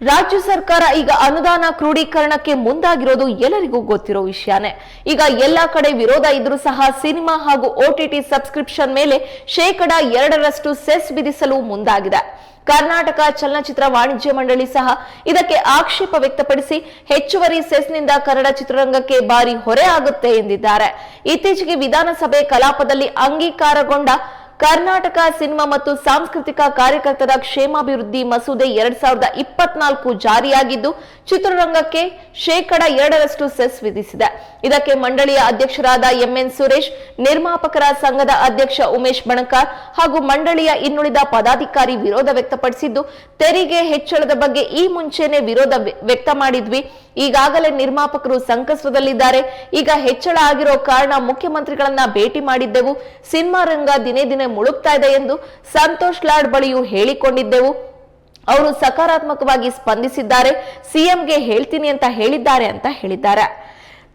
ರಾಜ್ಯ ಸರ್ಕಾರ ಈಗ ಅನುದಾನ ಕ್ರೋಢೀಕರಣಕ್ಕೆ ಮುಂದಾಗಿರೋದು ಎಲ್ಲರಿಗೂ ಗೊತ್ತಿರೋ ವಿಷಯನೇ. ಈಗ ಎಲ್ಲಾ ಕಡೆ ವಿರೋಧ ಇದ್ರೂ ಸಹ ಸಿನಿಮಾ ಹಾಗೂ ಓಟಿಟಿ ಸಬ್ಸ್ಕ್ರಿಪ್ಷನ್ ಮೇಲೆ ಶೇಕಡ ಎರಡರಷ್ಟು ಸೆಸ್ ವಿಧಿಸಲು ಮುಂದಾಗಿದೆ. ಕರ್ನಾಟಕ ಚಲನಚಿತ್ರ ವಾಣಿಜ್ಯ ಮಂಡಳಿ ಸಹ ಇದಕ್ಕೆ ಆಕ್ಷೇಪ ವ್ಯಕ್ತಪಡಿಸಿ ಹೆಚ್ಚುವರಿ ಸೆಸ್ನಿಂದ ಕನ್ನಡ ಚಿತ್ರರಂಗಕ್ಕೆ ಭಾರಿ ಹೊರೆ ಆಗುತ್ತೆ ಎಂದಿದ್ದಾರೆ. ಇತ್ತೀಚೆಗೆ ವಿಧಾನಸಭೆ ಕಲಾಪದಲ್ಲಿ ಅಂಗೀಕಾರಗೊಂಡ ಕರ್ನಾಟಕ ಸಿನಿಮಾ ಮತ್ತು ಸಾಂಸ್ಕೃತಿಕ ಕಾರ್ಯಕರ್ತರ ಕ್ಷೇಮಾಭಿವೃದ್ಧಿ ಮಸೂದೆ ಎರಡ್ ಸಾವಿರದ ಇಪ್ಪತ್ನಾಲ್ಕು ಜಾರಿಯಾಗಿದ್ದು, ಚಿತ್ರರಂಗಕ್ಕೆ ಶೇಕಡ ಎರಡರಷ್ಟು ಸೆಸ್ ವಿಧಿಸಿದೆ. ಇದಕ್ಕೆ ಮಂಡಳಿಯ ಅಧ್ಯಕ್ಷರಾದ ಎಂಎನ್ ಸುರೇಶ್, ನಿರ್ಮಾಪಕರ ಸಂಘದ ಅಧ್ಯಕ್ಷ ಉಮೇಶ್ ಬಣಕಾರ್ ಹಾಗೂ ಮಂಡಳಿಯ ಇನ್ನುಳಿದ ಪದಾಧಿಕಾರಿ ವಿರೋಧ ವ್ಯಕ್ತಪಡಿಸಿದ್ದು, ತೆರಿಗೆ ಹೆಚ್ಚಳದ ಬಗ್ಗೆ ಈ ಮುಂಚೆನೆ ವಿರೋಧ ವ್ಯ- ವ್ಯಕ್ತ ಮಾಡಿದ್ವಿ. ಈಗಾಗಲೇ ನಿರ್ಮಾಪಕರು ಸಂಕಷ್ಟದಲ್ಲಿದ್ದಾರೆ. ಈಗ ಹೆಚ್ಚಳ ಆಗಿರೋ ಕಾರಣ ಮುಖ್ಯಮಂತ್ರಿಗಳನ್ನ ಭೇಟಿ ಮಾಡಿದ್ದೆವು. ಸಿನಿಮಾ ರಂಗ ದಿನೇ ದಿನೇ ಮುಳುಗ್ತಾ ಇದೆ ಎಂದು ಸಂತೋಷ್ ಲಾಡ್ ಬಳಿಯೂ ಹೇಳಿಕೊಂಡಿದ್ದೆವು. ಅವರು ಸಕಾರಾತ್ಮಕವಾಗಿ ಸ್ಪಂದಿಸಿದ್ದಾರೆ. ಸಿಎಂಗೆ ಹೇಳ್ತೀನಿ ಅಂತ ಹೇಳಿದ್ದಾರೆ ಅಂತ ಹೇಳಿದ್ದಾರೆ.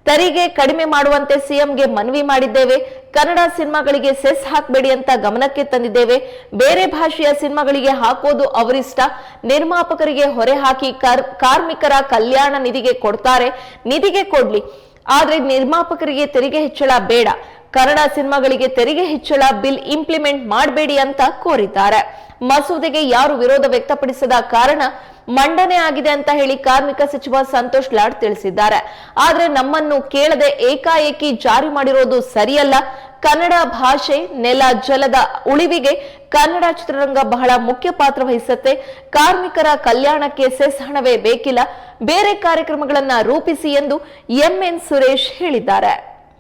ತೆರಿಗೆ ಕಡಿಮೆ ಮಾಡುವಂತೆ ಸಿಎಂಗೆ ಮನವಿ ಮಾಡಿದ್ದೇವೆ. ಕನ್ನಡ ಸಿನಿಮಾಗಳಿಗೆ ಸೆಸ್ ಹಾಕಬೇಡಿ ಅಂತ ಗಮನಕ್ಕೆ ತಂದಿದ್ದೇವೆ. ಬೇರೆ ಭಾಷೆಯ ಸಿನಿಮಾಗಳಿಗೆ ಹಾಕೋದು ಅವರಿಷ್ಟ. ನಿರ್ಮಾಪಕರಿಗೆ ಹೊರೆ ಹಾಕಿ ಕರ್- ಕಾರ್ಮಿಕರ ಕಲ್ಯಾಣ ನಿಧಿಗೆ ಕೊಡ್ತಾರೆ. ನಿಧಿಗೆ ಕೊಡ್ಲಿ. ಆದ್ರೆ ನಿರ್ಮಾಪಕರಿಗೆ ತೆರಿಗೆ ಹೆಚ್ಚಳ ಬೇಡ. ಕನ್ನಡ ಸಿನಿಮಾಗಳಿಗೆ ತೆರಿಗೆ ಹೆಚ್ಚಳ, ಬಿಲ್ ಇಂಪ್ಲಿಮೆಂಟ್ ಮಾಡಬೇಡಿ ಅಂತ ಕೋರಿದ್ದಾರೆ. ಮಸೂದೆಗೆ ಯಾರು ವಿರೋಧ ವ್ಯಕ್ತಪಡಿಸದ ಕಾರಣ ಮಂಡನೆ ಆಗಿದೆ ಅಂತ ಹೇಳಿ ಕಾರ್ಮಿಕ ಸಚಿವ ಸಂತೋಷ್ ಲಾಡ್ ತಿಳಿಸಿದ್ದಾರೆ. ಆದರೆ ನಮ್ಮನ್ನು ಕೇಳದೆ ಏಕಾಏಕಿ ಜಾರಿ ಮಾಡಿರೋದು ಸರಿಯಲ್ಲ. ಕನ್ನಡ ಭಾಷೆ ನೆಲ ಜಲದ ಉಳಿವಿಗೆ ಕನ್ನಡ ಚಿತ್ರರಂಗ ಬಹಳ ಮುಖ್ಯ ಪಾತ್ರ ವಹಿಸುತ್ತೆ. ಕಾರ್ಮಿಕರ ಕಲ್ಯಾಣಕ್ಕೆ ಸೆಸ್ ಹಣವೇ ಬೇಕಿಲ್ಲ. ಬೇರೆ ಕಾರ್ಯಕ್ರಮಗಳನ್ನ ರೂಪಿಸಿ ಎಂದು ಎಂಎನ್ ಸುರೇಶ್ ಹೇಳಿದ್ದಾರೆ.